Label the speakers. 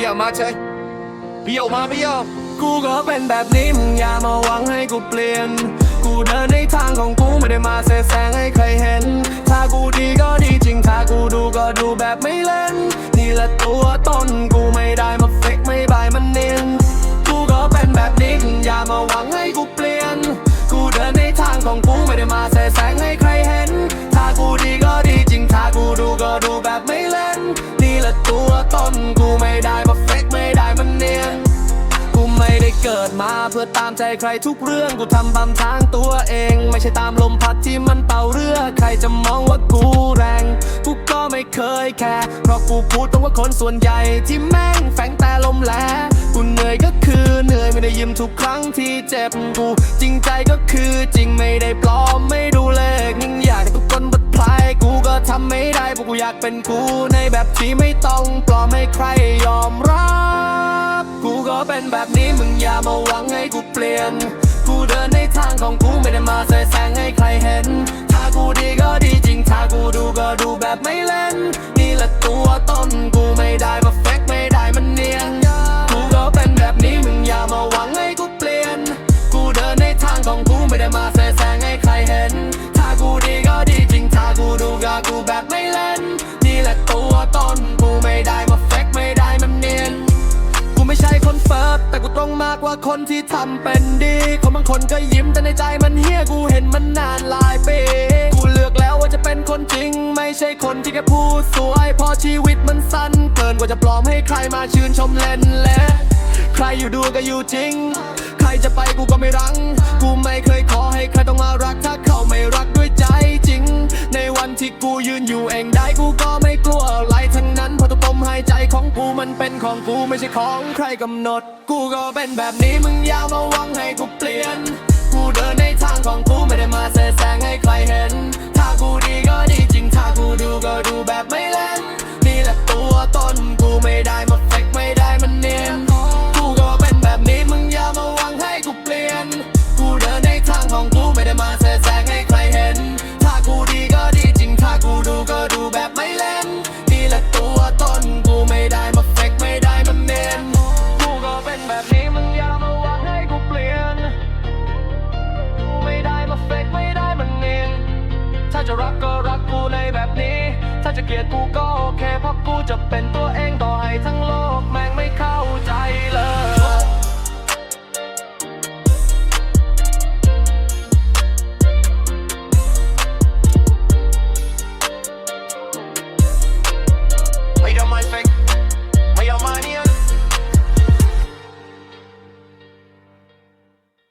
Speaker 1: พี่เอามาเฉยพี่เอามาพี่เอา
Speaker 2: กูก็เป็นแบบนี้มึงอย่ามาหวังให้กูเปลี่ยน กูเดินในทางของกูไม่ได้มาแสแสร้งให้ใครเห็น ถ้ากูดีก็ดีจริง ถ้ากูดูก็ดูแบบไม่เล่น นี่แหละตัวตนกูไม่ได้มาเฟกไม่บายมันเนียน กูก็เป็นแบบนี้มึงอย่ามาหวังให้กูเปลี่ยน กูเดินในทางของกูไม่ได้มาแส กิดมาเพื่อตามใจใครทุกเรื่องกูทำตามทางตัวเอง ไม่ใช่ตามลมพัดที่มันเป่าเรือ ใครจะมองว่ากูแรง กูก็ไม่เคยแคร์เพราะกูพูดตรงว่าคนส่วนใหญ่ที่แม่งแฝงแต่ลมแหลกูเหนื่อยก็คือเหนื่อยไม่ได้ยิ้มทุกครั้งที่เจ็บกู จริงใจก็คือจริงไม่ได้ปลอมไม่ดูเลขยิ่งอยากให้ทุกคนบัดพลายกูก็ทำไม่ได้เพราะกูอยากเป็นกูในแบบที่ไม่ต้องปลอมให้ใครยอมรับ กูก็เป็นแบบนี้มึงอย่ามาหวังให้กูเปลี่ยน กูเดินในทางของกูไม่ได้มาใส่แสงให้ใครเห็น ว่าคนที่ทำเป็นดีคนบางคนก็ยิ้มแต่ในใจมันเฮี้ยกูเห็นมันนานหลายปีกูเลือกแล้วว่าจะเป็นคนจริง ไม่ใช่คนที่แค่พูดสวยพอชีวิตมันสั้นเกินกว่าจะปลอมให้ใครมาชื่นชมเล่นเละใครอยู่ดูก็อยู่จริง ใครจะไปกูก็ไม่รังกูไม่เคยขอให้ กูมันเป็นของกูไม่ใช่ของใครกำหนด กูก็เป็นแบบนี้มึงอย่ามาหวังให้กูเปลี่ยน กูเดินในทางของกูไม่ได้มาแสแสร้งให้ใครเห็น ถ้ากูดีก็ จะเกลียดกูก็โอเคเพราะกูจะเป็นตัวเองต่อให้ทั้งโล